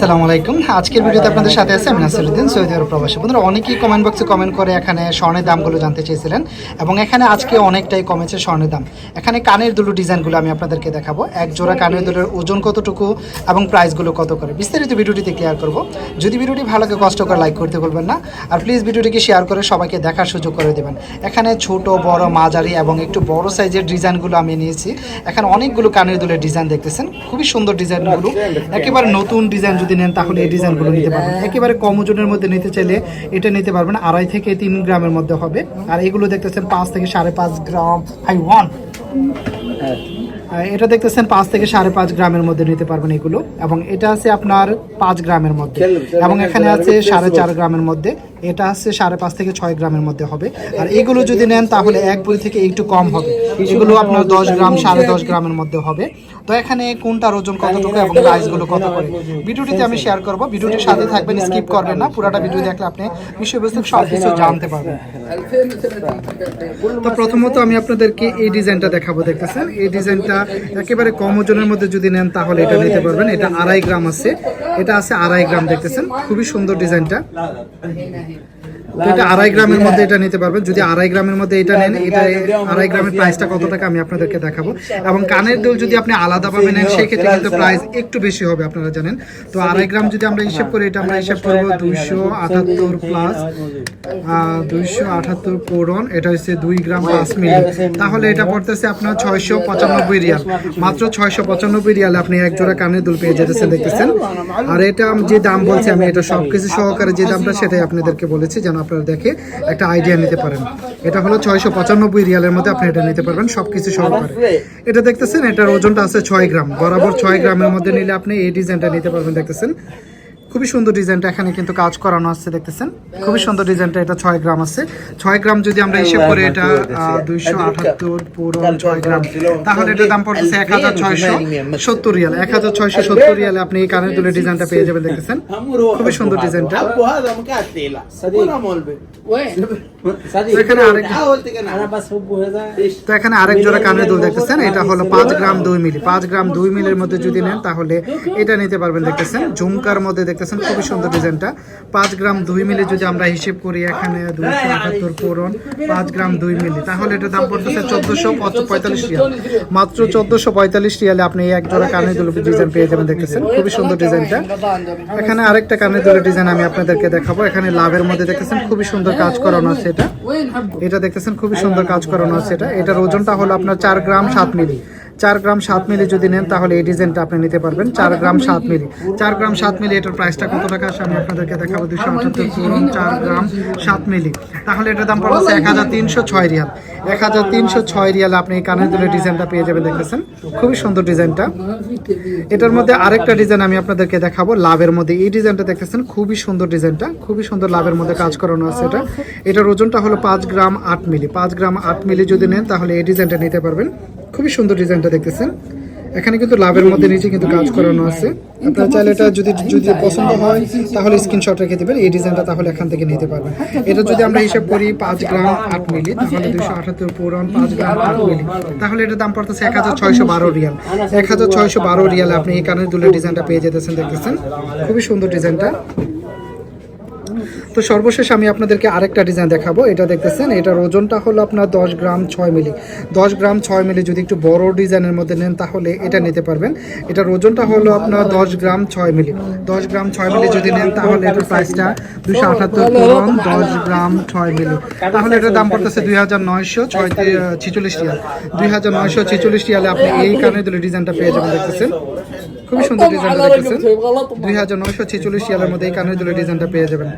সালামু আলাইকুম। আজকের ভিডিওতে আপনাদের সাথে আছে আমি নাসিরুদ্দিন সৌদি আরব প্রবাসী। বন্ধুরা অনেকেই কমেন্ট বক্সে কমেন্ট করে এখানে স্বর্ণের দামগুলো জানতে চেয়েছিলেন এবং এখানে আজকে অনেকটাই কমেছে স্বর্ণের দাম। এখানে কানের দুলো ডিজাইনগুলো আমি আপনাদেরকে দেখাবো। এক জোড়া কানের দুলের ওজন কতটুকু এবং প্রাইসগুলো কত করে। বিস্তারিত ভিডিওটিতে ক্লিয়ার করব। যদি ভিডিওটি ভালো লাগে কষ্ট করে লাইক করতে বলবেন না। আর প্লিজ ভিডিওটিকে শেয়ার করে সবাইকে দেখার সুযোগ করে দেবেন। এখানে ছোট বড় মাঝারি এবং একটু বড় সাইজের ডিজাইনগুলো আমি নিয়েছি। এখানে অনেকগুলো কানের দুলের ডিজাইন দেখতেছেন। খুবই সুন্দর ডিজাইনগুলো। একেবারে নতুন ডিজাইন যদি নেন তাহলে এই ডিজাইনগুলো নিতে পারবেন। একেবারে কম ওজনের মধ্যে নিতে চাইলে এটা নিতে পারবেন। আড়াই থেকে তিন গ্রামের মধ্যে হবে। আর এগুলো দেখতেছেন পাঁচ থেকে সাড়ে পাঁচ গ্রাম হাই ওয়ান। এটা দেখতেছেন পাঁচ থেকে সাড়ে পাঁচ গ্রামের মধ্যে নিতে পারবেন এগুলো। এবং এটা আছে আপনার পাঁচ গ্রামের মধ্যে। এবং এখানে আছে সাড়ে চার গ্রামের মধ্যে। এটা আছে সাড়ে পাঁচ থেকে ছয় গ্রামের মধ্যে হবে। আর এগুলো যদি নেন তাহলে এক বই থেকে একটু কম হবে। এগুলো আপনার দশ গ্রাম, সাড়ে দশ গ্রামের মধ্যে হবে। তো এখানে কোনটার ওজন কতটুকু এবং প্রাইসগুলো কত করে? ভিডিওটিতে আমি শেয়ার করব। ভিডিওটির সাথে থাকবেন স্কিপ করবেন না। পুরাটা ভিডিও দেখলে আপনি বিষয়বস্তু সব কিছু জানতে পারবেন। তো প্রথমত আমি আপনাদেরকে এই ডিজাইনটা দেখাবো, দেখতেছেন? এই ডিজাইনটা একেবারে কম ওজনের মধ্যে যদি নেন তাহলে এটা নিতে পারবেন। এটা আড়াই গ্রাম আছে। এটা আছে আড়াই গ্রাম, দেখতেছেন? খুবই সুন্দর ডিজাইনটা তো এটা আড়াই গ্রামের মধ্যে এটা নিতে পারবেন। যদি আড়াই গ্রামের মধ্যে এটা নেন এটা আড়াই গ্রামের প্রাইসটা কত টাকা আমি আপনাদেরকে দেখাবো। এবং কানের দুল যদি আপনি আলাদাভাবে নেন সেক্ষেত্রে কিন্তু প্রাইস একটু বেশি হবে আপনারা জানেন। তো আড়াই গ্রাম যদি আমরা হিসেব করি এটা আমরা হিসেব করব দুইশো আটাত্তর প্লাস দুইশো আটাত্তর কোরন এটা হচ্ছে দুই গ্রাম পাঁচ মিলি। তাহলে এটা পড়তেছে আপনার ছয়শো পঁচানব্বই রিয়াল। মাত্র ছয়শো পঁচানব্বই রিয়ালে আপনি এক জোড়া কানের দুল পেয়ে যেতেছেন দেখতেছেন। আর এটা যে দাম বলছি আমি এটা সবকিছু সহকারে যে দামটা সেটাই আপনাদেরকে বলেছি যেন আপনারা দেখে একটা আইডিয়া নিতে পারেন। এটা হলো ছয়শো পঁচানব্বই রিয়ালের মধ্যে আপনি এটা নিতে পারবেন, সবকিছু সহকারে এটা দেখতেছেন, এটার ওজনটা আছে ছয় গ্রাম। বরাবর ছয় গ্রামের মধ্যে নিলে আপনি এই ডিজাইনটা নিতে পারবেন, দেখতেছেন। খুবই সুন্দর ডিজাইনটা এখানে কিন্তু কাজ করানো আছে দেখতেছেন? খুবই সুন্দর ডিজাইনটা এটা ছয় গ্রাম আছে। ছয় গ্রাম যদি আমরা হিসেব করে হ্যাঁ, হ্যাঁ, এটা হ্যাঁ, দুইশো আটাত্তর পুরো ছয় গ্রাম। তাহলে এটার দাম পড়তেছে এক হাজার ছয়শো সত্তর রিয়াল। এক হাজার ছয়শো সত্তর রিয়ালে আপনি এই কানের দুলের ডিজাইনটা পেয়ে যাবেন দেখতেছেন? খুবই সুন্দর ডিজাইনটা। তো এখানে আরেক জোড়া কানের দুল দেখতেছেন এটা হলো পাঁচ গ্রাম দুই মিলি। পাঁচ গ্রাম দুই মিলের মধ্যে যদি নেন তাহলে এটা নিতে পারবেন দেখতেছেন? ঝুমকার মধ্যে দেখতেছেন, খুবই সুন্দর ডিজাইনটা। পাঁচ গ্রাম দুই মিলি যদি আমরা হিসেব করি, এখানে দুইশো আটাত্তর পূরণ পাঁচ গ্রাম দুই মিলি। তাহলে এটা দাম পড়তেছে চোদ্দোশো পঁয়তাল্লিশ রিয়াল। মাত্র চোদ্দোশো পঁয়তাল্লিশ রিয়ালে আপনি এক জোড়া কানের দুলো ডিজাইন পেয়ে যাবেন, দেখতেছেন। খুবই সুন্দর ডিজাইনটা। এখানে আরেকটা কানের দুলো ডিজাইন আমি আপনাদেরকে দেখাবো। এখানে লাভের মধ্যে দেখতেছেন, খুবই সুন্দর কাজ করানো আছে এটা। এটা দেখতেছেন, খুবই সুন্দর কাজ করানো আছে এটা। এটার ওজনটা হলো আপনার চার গ্রাম সাত মিলি। চার গ্রাম সাত মিলি যদি নেন, তাহলে এই ডিজাইনটা আপনি নিতে পারবেন। চার গ্রাম সাত মিলি। চার গ্রাম সাত মিলি, এটার প্রাইসটা কত টাকা? আমি আপনাদেরকে দেখাবো। দুশো আটাত্তর পূরণ চার গ্রাম সাত মিলি। তাহলে এটার দাম পড়ছে এক হাজার তিনশো ছয় রিয়াল। এক হাজার তিনশো ছয় রিয়াল আপনি এই কানের দুলের ডিজাইনটা পেয়ে যাবেন, দেখতেছেন? খুবই সুন্দর ডিজাইনটা। এটার মধ্যে আরেকটা ডিজাইন আমি আপনাদেরকে দেখাবো, লাভের মধ্যে। এই ডিজাইনটা দেখতেছেন? খুবই সুন্দর ডিজাইনটা। খুবই সুন্দর লাভের মধ্যে কাজ করানো আছে এটা। এটার ওজনটা হলো পাঁচ গ্রাম আট মিলি। পাঁচ গ্রাম আট মিলি যদি নেন, তাহলে এই ডিজাইনটা নিতে পারবেন। খুবই সুন্দর ডিজাইনটা দেখতেছেন। এখানে কিন্তু লাভের মধ্যে নিচে কিন্তু কাজ করানো আছে। আপনারা চাইলে এটা যদি যদি পছন্দ হয়, তাহলে স্ক্রিনশট রেখে দেবেন। এই ডিজাইনটা তাহলে এখান থেকে নিতে পারবেন। এটা যদি আমরা হিসাব করি পাঁচ গ্রাম আট মিলি, তাহলে দুশো আঠাত্তর পুরন পাঁচ গ্রাম আট মিলি। তাহলে এটার দাম পড়তেছে এক হাজার ছয়শো বারো রিয়াল। এক হাজার ছয়শো বারো রিয়ালে আপনি এই কানের দুলের ডিজাইনটা পেয়ে যেতেছেন, দেখতেছেন। খুবই সুন্দর ডিজাইনটা। তো সর্বশেষ আমি আপনাদেরকে আরেকটা ডিজাইন দেখাবো। এটা দেখতেছেন, এটার ওজনটা হলো আপনার দশ গ্রাম ছয় মিলি। দশ গ্রাম ছয় মিলি যদি একটু বড় ডিজাইনের মধ্যে নেন, তাহলে এটা নিতে পারবেন। এটার ওজনটা হলো আপনার দশ গ্রাম ছয় মিলি। দশ গ্রাম ছয় মিলি যদি নেন, তাহলে এটার প্রাইসটা দুশো আটাত্তর পূরণ দশ গ্রাম ছয় মিলি। তাহলে এটার দাম পড়তেছে দুই হাজার নয়শো ছয় ছিচল্লিশ রিয়াল। দুই হাজার নয়শো ছিচল্লিশ রিয়ালে আপনি এই কানের দুলের ডিজাইনটা পেয়ে যাবেন, দেখতেছেন। খুবই সুন্দর ডিজাইন দেখতেছেন। দুই হাজার নয়শো ছেচল্লিশ সালের মধ্যে এই কানের দুলের ডিজাইনটা পেয়ে যাবেন।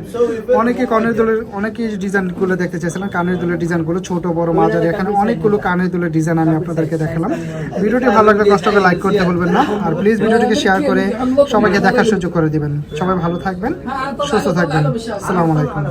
অনেকে কানের দুলের অনেকেই ডিজাইনগুলো দেখতে চাইছিলাম কানের দুলের ডিজাইনগুলো ছোট বড় মাঝারি এখানে অনেকগুলো কানের দুলের ডিজাইন আমি আপনাদেরকে দেখালাম। ভিডিওটি ভালো লাগলে কষ্ট করে লাইক করতে বলবেন না। আর প্লিজ ভিডিওটিকে শেয়ার করে সবাইকে দেখার সুযোগ করে দিবেন। সবাই ভালো থাকবেন সুস্থ থাকবেন। আসসালামু আলাইকুম।